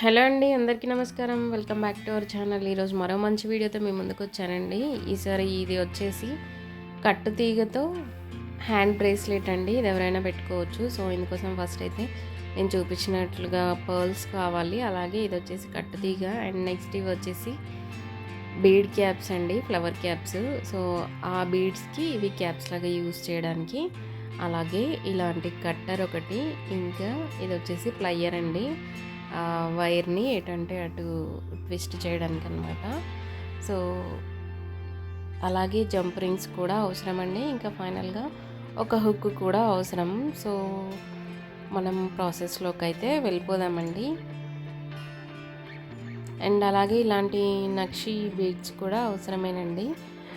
Hello అండి అందరికీ నమస్కారం. Welcome back to our channel. ఈరోజు మరో మంచి వీడియోతో మీ ముందుకు వచ్చానండి. ఈసారి ఇది వచ్చేసి కట్టు తీగతో హ్యాండ్ బ్రేస్లెట్ అండి. ఇది ఎవరైనా పెట్టుకోవచ్చు. సో ఇందుకోసం ఫస్ట్ అయితే నేను చూపించినట్లుగా పర్ల్స్ కావాలి. అలాగే ఇది వచ్చేసి కట్టు తీగ. అండ్ నెక్స్ట్ ఇవి వచ్చేసి బీడ్ క్యాప్స్ అండి ఫ్లవర్ క్యాప్స్. సో ఆ బీడ్స్కి ఇవి క్యాప్స్ లాగా యూజ్ చేయడానికి. అలాగే ఇలాంటి కట్టర్ ఒకటి ఇంకా ఇది వచ్చేసి ప్లయర్ అండి. వైర్ని ఎటంటే అటు ట్విస్ట్ చేయడానికి అనమాట సో అలాగే జంప్ రింగ్స్ కూడా అవసరమండి. ఇంకా ఫైనల్గా ఒక హుక్ కూడా అవసరం. సో మనం ప్రాసెస్లోకి అయితే వెళ్ళిపోదామండి. అండ్ అలాగే ఇలాంటి నక్షి బీడ్స్ కూడా అవసరమేనండి.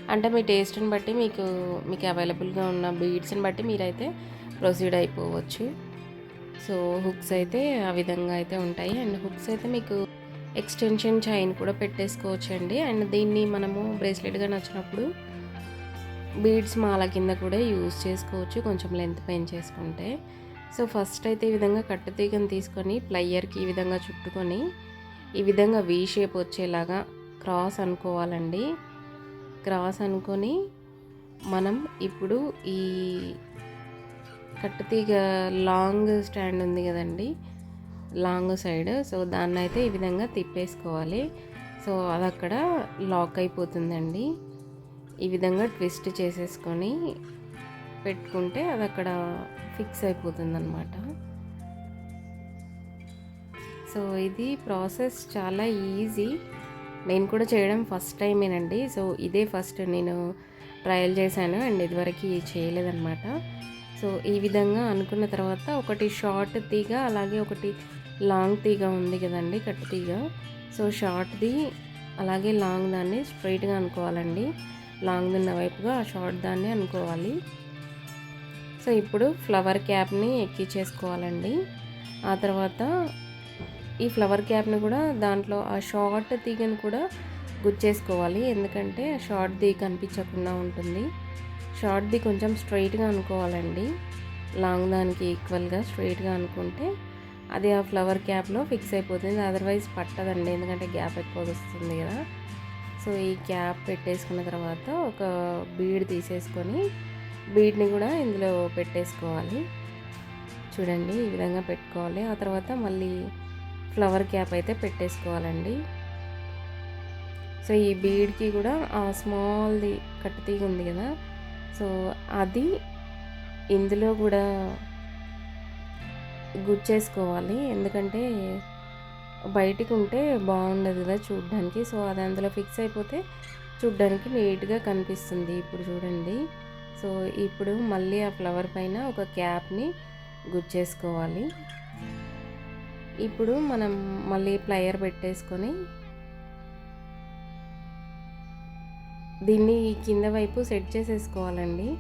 అంటే మీ టేస్ట్ని బట్టి మీకు మీకు అవైలబుల్గా ఉన్న బీడ్స్ని బట్టి మీరైతే ప్రొసీడ్ అయిపోవచ్చు. సో హుక్స్ అయితే ఆ విధంగా అయితే ఉంటాయి. అండ్ హుక్స్ అయితే మీకు ఎక్స్టెన్షన్ చైన్ కూడా పెట్టేసుకోవచ్చు అండి అండ్ దీన్ని మనము బ్రేస్లెట్గా నచ్చినప్పుడు బీడ్స్ మాల కింద కూడా యూజ్ చేసుకోవచ్చు. కొంచెం లెంత్ పెంచేసుకుంటే. సో ఫస్ట్ అయితే ఈ విధంగా కట్టు తీగను తీసుకొని ప్లయ్యర్కి ఈ విధంగా చుట్టుకొని ఈ విధంగా వీ షేప్ వచ్చేలాగా క్రాస్ అనుకోవాలండి. క్రాస్ అనుకొని మనం ఇప్పుడు ఈ కట్టుతీగ లాంగ్ స్టాండ్ ఉంది కదండి లాంగ్ సైడ్. సో దాన్ని అయితే ఈ విధంగా తిప్పేసుకోవాలి. సో అది అక్కడ లాక్ అయిపోతుందండి. ఈ విధంగా ట్విస్ట్ చేసేసుకొని పెట్టుకుంటే అది అక్కడ ఫిక్స్ అయిపోతుందన్నమాట. సో ఇది ప్రాసెస్ చాలా ఈజీ. నేను కూడా చేయడం ఫస్ట్ టైమేనండి. సో ఇదే ఫస్ట్ నేను ట్రయల్ చేశాను అండ్ ఇదివరకు చేయలేదన్నమాట. సో ఈ విధంగా అనుకున్న తర్వాత ఒకటి షార్ట్ తీగ అలాగే ఒకటి లాంగ్ తీగ ఉంది కదండి కట్టు తీగ. సో షార్ట్ది అలాగే లాంగ్ దాన్ని స్ట్రైట్గా అనుకోవాలండి. లాంగ్ ఉన్న వైపుగా ఆ షార్ట్ దాన్ని అనుకోవాలి. సో ఇప్పుడు ఫ్లవర్ క్యాప్ని ఎక్కించేసుకోవాలండి ఆ తర్వాత ఈ ఫ్లవర్ క్యాప్ని కూడా దాంట్లో ఆ షార్ట్ తీగను కూడా గుచ్చేసుకోవాలి. ఎందుకంటే షార్ట్ తీగ కనిపించకుండా ఉంటుంది. షార్ట్ది కొంచెం స్ట్రైట్గా అనుకోవాలండి. లాంగ్ దానికి ఈక్వల్గా స్ట్రైట్గా అనుకుంటే అది ఆ ఫ్లవర్ క్యాప్లో ఫిక్స్ అయిపోతుంది. అదర్వైజ్ పట్టదండి ఎందుకంటే గ్యాప్ ఎక్కువ వస్తుంది కదా. సో ఈ క్యాప్ పెట్టేసుకున్న తర్వాత ఒక బీడ్ తీసేసుకొని బీడ్ని కూడా ఇందులో పెట్టేసుకోవాలి. చూడండి ఈ విధంగా పెట్టుకోవాలి. ఆ తర్వాత మళ్ళీ ఫ్లవర్ క్యాప్ అయితే పెట్టేసుకోవాలండి. సో ఈ బీడ్కి కూడా ఆ స్మాల్ది కట్టుతీగ ఉంది కదా సో అది ఇందులో కూడా గుచ్చేసుకోవాలి ఎందుకంటే బయటికి ఉంటే బాగుండదు కదా చూడడానికి. సో అది అందులో ఫిక్స్ అయిపోతే చూడ్డానికి నీట్గా కనిపిస్తుంది ఇప్పుడు చూడండి. సో ఇప్పుడు మళ్ళీ ఆ ఫ్లవర్ పైన ఒక క్యాప్ని గుచ్చేసుకోవాలి ఇప్పుడు మనం మళ్ళీ ప్లయర్ పెట్టేసుకొని దీన్ని కింద వైపు సెట్ చేసేసుకోవాలండి.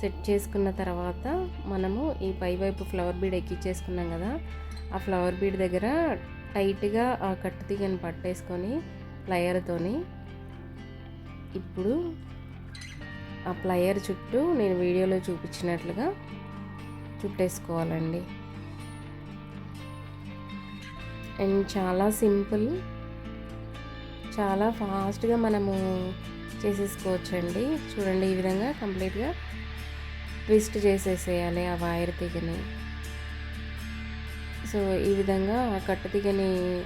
సెట్ చేసుకున్న తర్వాత మనము ఈ పై వైపు ఫ్లవర్ బీడ్ ఎక్కించేసుకున్నాం కదా ఆ ఫ్లవర్ బీడ్ దగ్గర టైట్గా ఆ కట్టు తీగని పట్టేసుకొని ప్లయర్తోని ఇప్పుడు ఆ ప్లయర్ చుట్టూ నేను వీడియోలో చూపించినట్లుగా చుట్టేసుకోవాలండి. అండ్ చాలా సింపుల్ చాలా ఫాస్ట్గా మనము చేసేసుకోవచ్చండి. చూడండి ఈ విధంగా కంప్లీట్గా ట్విస్ట్ చేసేసేయాలి ఆ వైర్ తీగని. సో ఈ విధంగా ఆ కట్టు తీగని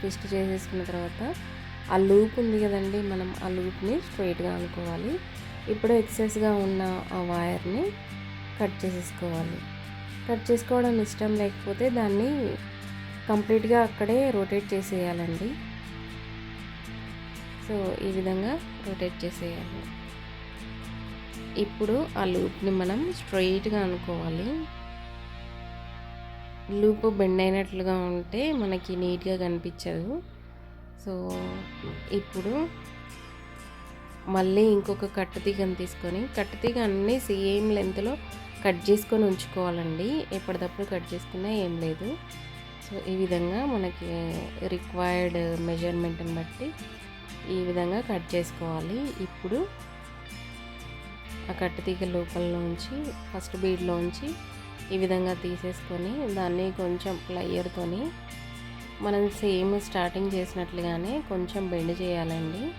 ట్విస్ట్ చేసేసుకున్న తర్వాత ఆ లూప్ ఉంది కదండి మనం ఆ లూప్ని స్ట్రైట్గా అనుకోవాలి. ఇప్పుడు ఎక్సెస్గా ఉన్న ఆ వైర్ని కట్ చేసేసుకోవాలి. కట్ చేసుకోవడం ఇష్టం లేకపోతే దాన్ని కంప్లీట్గా అక్కడే రొటేట్ చేసేయాలండి. సో ఈ విధంగా రొటేట్ చేసేయాలి. ఇప్పుడు ఆ లూప్ని మనం స్ట్రైట్గా అనుకోవాలి. లూప్ బెండ్ అయినట్లుగా ఉంటే మనకి నీట్గా కనిపించదు. సో ఇప్పుడు మళ్ళీ ఇంకొక కట్టు తీగను తీసుకొని కట్టు తీగ అన్నీ సేమ్ లెంత్లో కట్ చేసుకొని ఉంచుకోవాలండి. ఎప్పటికప్పుడు కట్ చేసుకున్నా ఏం లేదు. సో ఈ విధంగా మనకి రిక్వైర్డ్ మెజర్మెంట్ని బట్టి ఈ విధంగా కట్ చేసుకోవాలి. ఇప్పుడు ఆ కట్టుతీగ లోపలలోంచి ఫస్ట్ బీడ్లోంచి ఈ విధంగా తీసేసుకొని దాన్ని కొంచెం లయ్యర్తోని మనం సేమ్ స్టార్టింగ్ చేసినట్లుగానే కొంచెం బెండ్ చేయాలండి.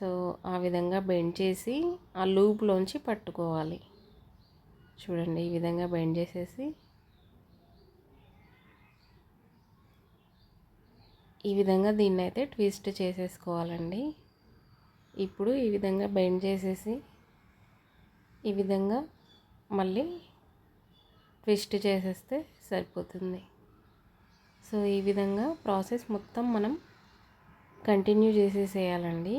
సో ఆ విధంగా బెండ్ చేసి ఆ లూప్లోంచి పట్టుకోవాలి. చూడండి ఈ విధంగా బెండ్ చేసేసి ఈ విధంగా దీన్ని అయితే ట్విస్ట్ చేసేసుకోవాలండి. ఇప్పుడు ఈ విధంగా బెండ్ చేసేసి ఈ విధంగా మళ్ళీ ట్విస్ట్ చేసేస్తే సరిపోతుంది. సో ఈ విధంగా ప్రాసెస్ మొత్తం మనం కంటిన్యూ చేసేసేయాలండి.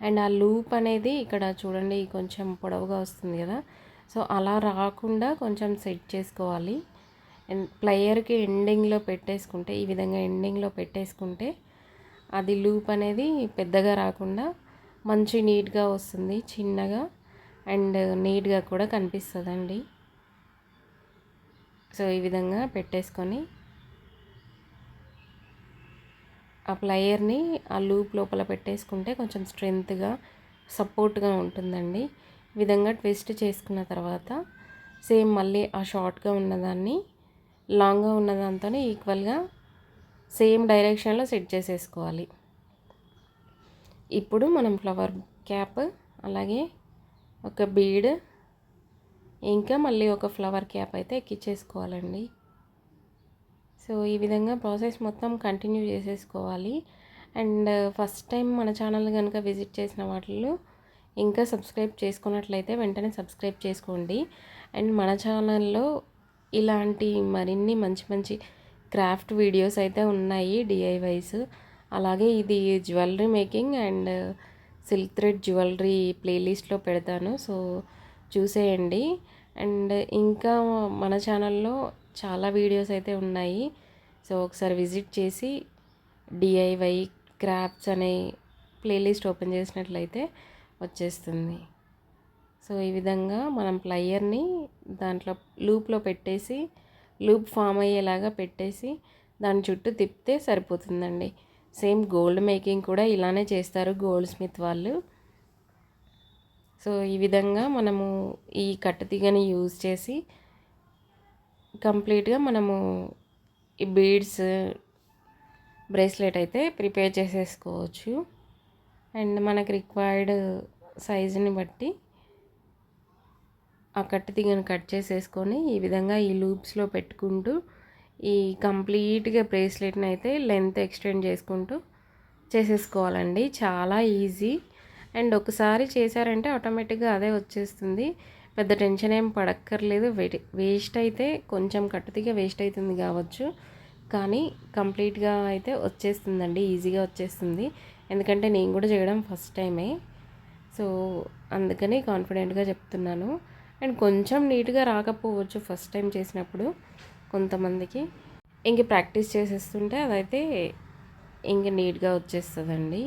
అండ్ ఆ లూప్ అనేది ఇక్కడ చూడండి కొంచెం పొడవుగా వస్తుంది కదా. సో అలా రాకుండా కొంచెం సెట్ చేసుకోవాలి. ప్లయర్కి ఎండింగ్లో పెట్టేసుకుంటే ఈ విధంగా ఎండింగ్లో పెట్టేసుకుంటే అది లూప్ అనేది పెద్దగా రాకుండా మంచి నీట్గా వస్తుంది చిన్నగా అండ్ నీట్గా కూడా కనిపిస్తుందండి. సో ఈ విధంగా పెట్టేసుకొని ఆ ప్లయర్ని ఆ లూప్ లోపల పెట్టేసుకుంటే కొంచెం స్ట్రెంత్గా సపోర్ట్గా ఉంటుందండి. ఈ విధంగా ట్విస్ట్ చేసుకున్న తర్వాత సేమ్ మళ్ళీ ఆ షార్ట్గా ఉన్నదాన్ని లాంగ్గా ఉన్న దాంతో ఈక్వల్గా సేమ్ డైరెక్షన్లో సెట్ చేసేసుకోవాలి. ఇప్పుడు మనం ఫ్లవర్ క్యాప్ అలాగే ఒక బీడ్ ఇంకా మళ్ళీ ఒక ఫ్లవర్ క్యాప్ అయితే ఎక్కించేసుకోవాలండి సో ఈ విధంగా ప్రాసెస్ మొత్తం కంటిన్యూ చేసేసుకోవాలి. అండ్ ఫస్ట్ టైం మన ఛానల్ కనుక విజిట్ చేసిన వాటిల్లో ఇంకా సబ్స్క్రైబ్ చేసుకున్నట్లయితే వెంటనే సబ్స్క్రైబ్ చేసుకోండి. అండ్ మన ఛానల్లో ఇలాంటి మరిన్ని మంచి మంచి క్రాఫ్ట్ వీడియోస్ అయితే ఉన్నాయి డిఐవైస్ అలాగే ఇది jewellery making and silk thread jewellery ప్లేలిస్ట్లో పెడతాను. సో చూసేయండి. అండ్ ఇంకా మన ఛానల్లో చాలా వీడియోస్ అయితే ఉన్నాయి. సో ఒకసారి విజిట్ చేసి డిఐవై క్రాఫ్ట్స్ అనే ప్లేలిస్ట్ ఓపెన్ చేసినట్లయితే వచ్చేస్తుంది. సో ఈ విధంగా మనం ప్లయర్ని దాంట్లో లూప్లో పెట్టేసి లూప్ ఫామ్ అయ్యేలాగా పెట్టేసి దాని చుట్టూ తిప్పితే సరిపోతుందండి. సేమ్ గోల్డ్ మేకింగ్ కూడా ఇలానే చేస్తారు గోల్డ్ స్మిత్ వాళ్ళు. సో ఈ విధంగా మనము ఈ కట్టతీగని యూజ్ చేసి కంప్లీట్గా మనము ఈ బీడ్స్ బ్రేస్లెట్ అయితే ప్రిపేర్ చేసేసుకోవచ్చు. అండ్ మనకు రిక్వైర్డ్ సైజుని బట్టి ఆ కట్టు తీగను కట్ చేసేసుకొని ఈ విధంగా ఈ లూప్స్లో పెట్టుకుంటూ ఈ కంప్లీట్గా బ్రేస్లెట్ని అయితే లెంత్ ఎక్స్టెండ్ చేసుకుంటూ చేసేసుకోవాలండి. చాలా ఈజీ. అండ్ ఒకసారి చేశారంటే ఆటోమేటిక్గా అదే వచ్చేస్తుంది. పెద్ద టెన్షన్ ఏం పడక్కర్లేదు. వేస్ట్ అయితే కొంచెం కట్టుతిగా వేస్ట్ అవుతుంది కావచ్చు. కానీ కంప్లీట్గా అయితే వచ్చేస్తుందండి. ఈజీగా వచ్చేస్తుంది. ఎందుకంటే నేను కూడా చేయడం ఫస్ట్ టైమే. సో అందుకని కాన్ఫిడెంట్గా చెప్తున్నాను. అండ్ కొంచెం నీట్గా రాకపోవచ్చు ఫస్ట్ టైం చేసినప్పుడు కొంతమందికి. ఇంక ప్రాక్టీస్ చేసేస్తుంటే అదైతే ఇంక నీట్గా వచ్చేస్తుందండి.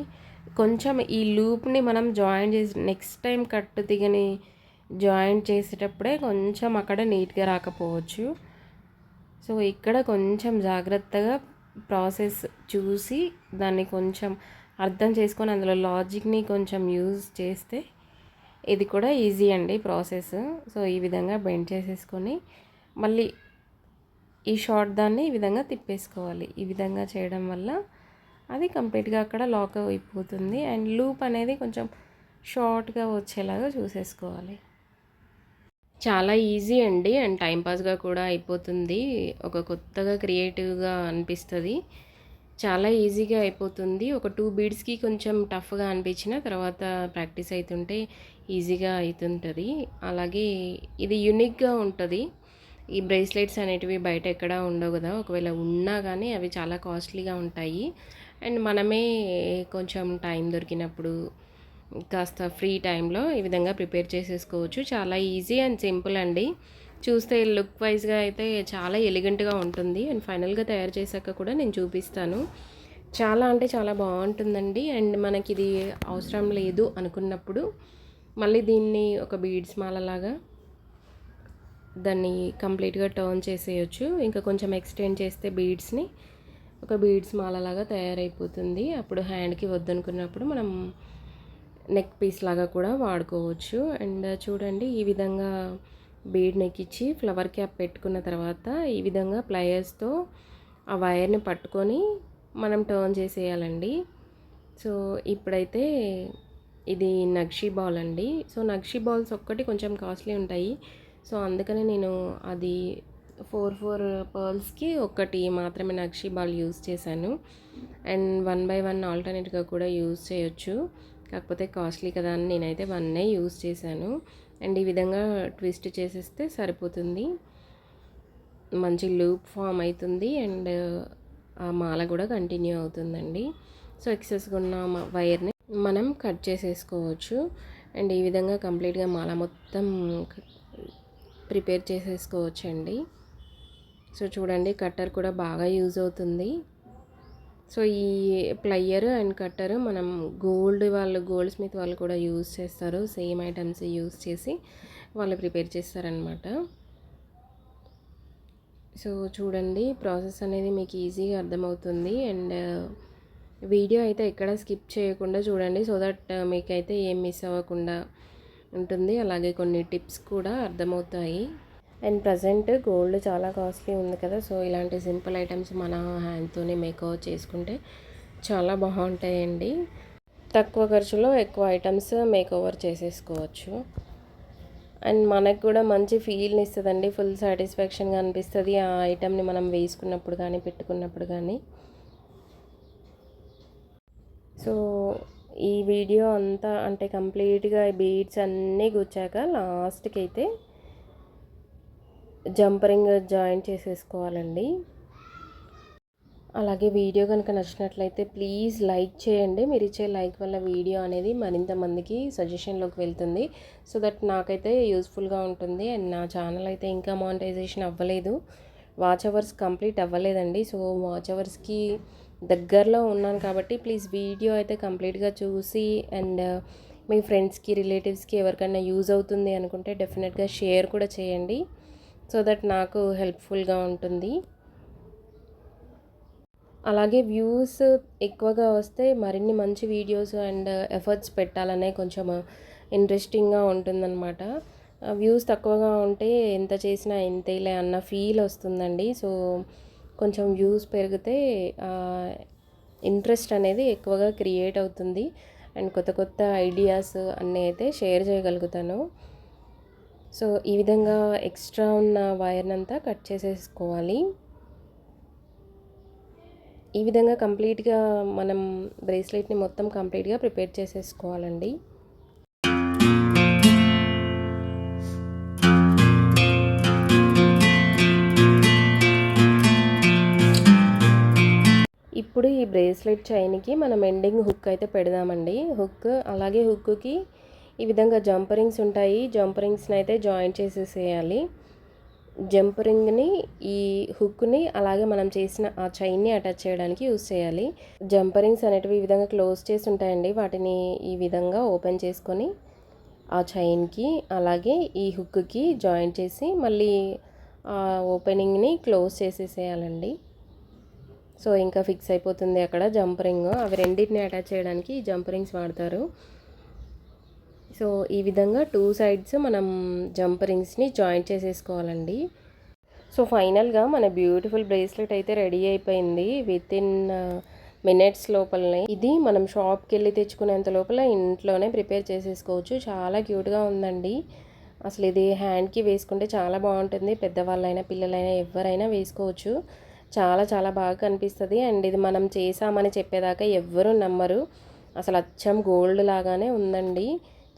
కొంచెం ఈ లూప్ని మనం జాయిన్ చేసి నెక్స్ట్ టైం కట్టు దిగని జాయిన్ చేసేటప్పుడే కొంచెం అక్కడ నీట్గా రాకపోవచ్చు. సో ఇక్కడ కొంచెం జాగ్రత్తగా ప్రాసెస్ చూసి దాన్ని కొంచెం అర్థం చేసుకొని అందులో లాజిక్ని కొంచెం యూజ్ చేస్తే ఇది కూడా ఈజీ అండి ప్రాసెస్. సో ఈ విధంగా బెండ్ చేసేసుకొని మళ్ళీ ఈ షార్ట్ దాన్ని ఈ విధంగా తిప్పేసుకోవాలి. ఈ విధంగా చేయడం వల్ల అది కంప్లీట్గా అక్కడ లాక్ అయిపోతుంది అండ్ లూప్ అనేది కొంచెం షార్ట్గా వచ్చేలాగా చూసేసుకోవాలి. చాలా ఈజీ అండి అండ్ టైంపాస్గా కూడా అయిపోతుంది. ఒక కొత్తగా క్రియేటివ్గా అనిపిస్తుంది. చాలా ఈజీగా అయిపోతుంది. ఒక టూ బీడ్స్కి కొంచెం టఫ్గా అనిపించిన తర్వాత ప్రాక్టీస్ అవుతుంటే ఈజీగా అవుతుంటుంది అలాగే ఇది యునిక్గా ఉంటుంది. ఈ బ్రేస్లెట్స్ అనేటివి బయట ఎక్కడా ఉండవు కదా. ఒకవేళ ఉన్నా కానీ అవి చాలా కాస్ట్లీగా ఉంటాయి. అండ్ మనమే కొంచెం టైం దొరికినప్పుడు కాస్త ఫ్రీ టైంలో ఈ విధంగా ప్రిపేర్ చేసేసుకోవచ్చు. చాలా ఈజీ అండ్ సింపుల్ అండి. చూస్తే లుక్ వైజ్గా అయితే చాలా ఎలిగెంట్గా ఉంటుంది. అండ్ ఫైనల్గా తయారు చేశాక కూడా నేను చూపిస్తాను. చాలా అంటే చాలా బాగుంటుందండి. అండ్ మనకి ఇది అవసరం లేదు అనుకున్నప్పుడు మళ్ళీ దీన్ని ఒక బీడ్స్ మాలలాగా దాన్ని కంప్లీట్గా టర్న్ చేసేయచ్చు. ఇంకా కొంచెం ఎక్స్టెండ్ చేస్తే బీడ్స్ని ఒక బీడ్స్ మాలలాగా తయారైపోతుంది. అప్పుడు హ్యాండ్కి వద్దనుకున్నప్పుడు మనం నెక్ పీస్ లాగా కూడా వాడుకోవచ్చు. అండ్ చూడండి ఈ విధంగా బీడ్ నెక్కిచ్చి ఫ్లవర్ క్యాప్ పెట్టుకున్న తర్వాత ఈ విధంగా ప్లయర్స్తో ఆ వైర్ని పట్టుకొని మనం టర్న్ చేసేయాలండి. సో ఇప్పుడైతే ఇది నక్షి బాల్ అండి. సో నక్షి బాల్స్ ఒక్కటి కొంచెం కాస్ట్లీ ఉంటాయి. సో అందుకని నేను అది ఫోర్ ఫోర్ పర్ల్స్కి ఒకటి మాత్రమే నక్షి బాల్ యూస్ చేశాను. అండ్ వన్ బై వన్ ఆల్టర్నేట్గా కూడా యూస్ చేయొచ్చు. కాకపోతే కాస్ట్లీ కదా అని నేనైతే వన్నే యూస్ చేశాను. అండ్ ఈ విధంగా ట్విస్ట్ చేసేస్తే సరిపోతుంది. మంచి లూప్ ఫామ్ అవుతుంది అండ్ ఆ మాల కూడా కంటిన్యూ అవుతుందండి. సో ఎక్సెస్గా ఉన్న వైర్ని మనం కట్ చేసేసుకోవచ్చు. అండ్ ఈ విధంగా కంప్లీట్గా మాల మొత్తం ప్రిపేర్ చేసేసుకోవచ్చు అండి సో చూడండి కట్టర్ కూడా బాగా యూజ్ అవుతుంది. సో ఈ ప్లయ్యర్ అండ్ కట్టర్ మనం గోల్డ్ వాళ్ళు గోల్డ్ స్మిత్ వాళ్ళు కూడా యూజ్ చేస్తారు. సేమ్ ఐటమ్స్ యూజ్ చేసి వాళ్ళు ప్రిపేర్ చేస్తారనమాట సో చూడండి ప్రాసెస్ అనేది మీకు ఈజీగా అర్థమవుతుంది. అండ్ వీడియో అయితే ఎక్కడ స్కిప్ చేయకుండా చూడండి సో దట్ మీకైతే ఏం మిస్ అవ్వకుండా ఉంటుంది. అలాగే కొన్ని టిప్స్ కూడా అర్థమవుతాయి. అండ్ ప్రజెంట్ గోల్డ్ చాలా కాస్ట్లీ ఉంది కదా సో ఇలాంటి సింపుల్ ఐటమ్స్ మన హ్యాండ్తోనే మేకవర్ చేసుకుంటే చాలా బాగుంటాయండి. తక్కువ ఖర్చులో ఎక్కువ ఐటమ్స్ మేకోవర్ చేసేసుకోవచ్చు. అండ్ మనకు కూడా మంచి ఫీల్ని ఇస్తుందండి ఫుల్ సాటిస్ఫాక్షన్గా అనిపిస్తుంది ఆ ఐటమ్ని మనం వేసుకున్నప్పుడు కానీ పెట్టుకున్నప్పుడు కానీ సో ఈ వీడియో అంతా అంటే కంప్లీట్గా బీడ్స్ అన్నీ గుచ్చాక లాస్ట్కి అయితే జంపరింగ్ జాయిన్ చేసేసుకోవాలండి. అలాగే వీడియో కనుక నచ్చినట్లయితే ప్లీజ్ లైక్ చేయండి. మీరు ఇచ్చే లైక్ వల్ల వీడియో అనేది మరింత మందికి సజెషన్లోకి వెళ్తుంది. సో దట్ నాకైతే యూస్ఫుల్గా ఉంటుంది. అండ్ నా ఛానల్ అయితే ఇంకా మానిటైజేషన్ అవ్వలేదు. వాచ్ అవర్స్ కంప్లీట్ అవ్వలేదండి. సో వాచ్ అవర్స్కి దగ్గరలో ఉన్నాను కాబట్టి ప్లీజ్ వీడియో అయితే కంప్లీట్గా చూసి అండ్ మీ ఫ్రెండ్స్కి రిలేటివ్స్కి ఎవరికైనా యూజ్ అవుతుంది అనుకుంటే డెఫినెట్గా షేర్ కూడా చేయండి. సో దట్ నాకు హెల్ప్ఫుల్గా ఉంటుంది. అలాగే వ్యూస్ ఎక్కువగా వస్తే మరిన్ని మంచి వీడియోస్ అండ్ ఎఫర్ట్స్ పెట్టాలనే కొంచెం ఇంట్రెస్టింగ్గా ఉంటుందన్నమాట. వ్యూస్ తక్కువగా ఉంటే ఎంత చేసినా ఇంతేలే అన్న ఫీల్ వస్తుందండి. సో కొంచెం వ్యూస్ పెరిగితే ఇంట్రెస్ట్ అనేది ఎక్కువగా క్రియేట్ అవుతుంది. అండ్ కొత్త కొత్త ఐడియాస్ అన్నీ అయితే షేర్ చేయగలుగుతాను. సో ఈ విధంగా ఎక్స్ట్రా ఉన్న వైర్ని అంతా కట్ చేసేసుకోవాలి. ఈ విధంగా కంప్లీట్గా మనం బ్రేస్లెట్ని మొత్తం కంప్లీట్గా ప్రిపేర్ చేసేసుకోవాలండి. ఇప్పుడు ఈ బ్రేస్లెట్ చైన్కి మనం ఎండింగ్ హుక్ అయితే పెడదామండి. హుక్ అలాగే హుక్కి ఈ విధంగా జంపరింగ్స్ ఉంటాయి. జంపరింగ్స్ని అయితే జాయిన్ చేసేసేయాలి. జంపరింగ్ని ఈ హుక్ని అలాగే మనం చేసిన ఆ చైన్ని అటాచ్ చేయడానికి యూస్ చేయాలి. జంపరింగ్స్ అనేటివి ఈ విధంగా క్లోజ్ చేసి ఉంటాయండి. వాటిని ఈ విధంగా ఓపెన్ చేసుకొని ఆ చైన్కి అలాగే ఈ హుక్కి జాయిన్ చేసి మళ్ళీ ఆ ఓపెనింగ్ని క్లోజ్ చేసేసేయాలండి. సో ఇంకా ఫిక్స్ అయిపోతుంది అక్కడ జంపరింగ్. అవి రెండింటిని అటాచ్ చేయడానికి ఈ జంపరింగ్స్ వాడతారు. సో ఈ విధంగా టూ సైడ్స్ మనం జంపరింగ్స్ని జాయింట్ చేసేసుకోవాలండి. సో ఫైనల్గా మన బ్యూటిఫుల్ బ్రేస్లెట్ అయితే రెడీ అయిపోయింది. విత్ ఇన్ మినిట్స్ లోపలనే. ఇది మనం షాప్కి వెళ్ళి తెచ్చుకునేంత లోపల ఇంట్లోనే ప్రిపేర్ చేసేసుకోవచ్చు. చాలా క్యూట్గా ఉందండి. అసలు ఇది హ్యాండ్కి వేసుకుంటే చాలా బాగుంటుంది. పెద్దవాళ్ళైనా పిల్లలైనా ఎవరైనా వేసుకోవచ్చు. చాలా చాలా బాగా కనిపిస్తుంది. అండ్ ఇది మనం చేసామని చెప్పేదాకా ఎవ్వరూ నమ్మరు. అసలు అచ్చం గోల్డ్ లాగానే ఉందండి.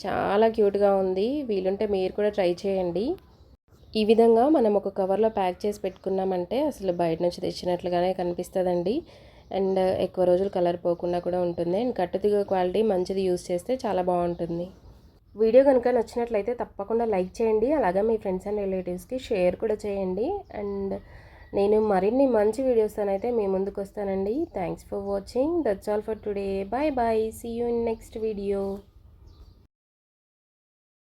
చాలా క్యూట్గా ఉంది. వీలుంటే మీరు కూడా ట్రై చేయండి. ఈ విధంగా మనం ఒక కవర్లో ప్యాక్ చేసి పెట్టుకున్నామంటే అసలు బయట నుంచి తెచ్చినట్లుగానే కనిపిస్తుందండి. అండ్ ఎక్కువ రోజులు కలర్ పోకుండా కూడా ఉంటుంది. అండ్ కట్టుదిగ క్వాలిటీ మంచిది యూస్ చేస్తే చాలా బాగుంటుంది. వీడియో కనుక నచ్చినట్లయితే తప్పకుండా లైక్ చేయండి. అలాగే మీ ఫ్రెండ్స్ అండ్ రిలేటివ్స్కి షేర్ కూడా చేయండి. అండ్ నేను మరిన్ని మంచి వీడియోస్ అయితే మీ ముందుకు వస్తానండి. Thanks for watching. That's all for today bye bye see you in next video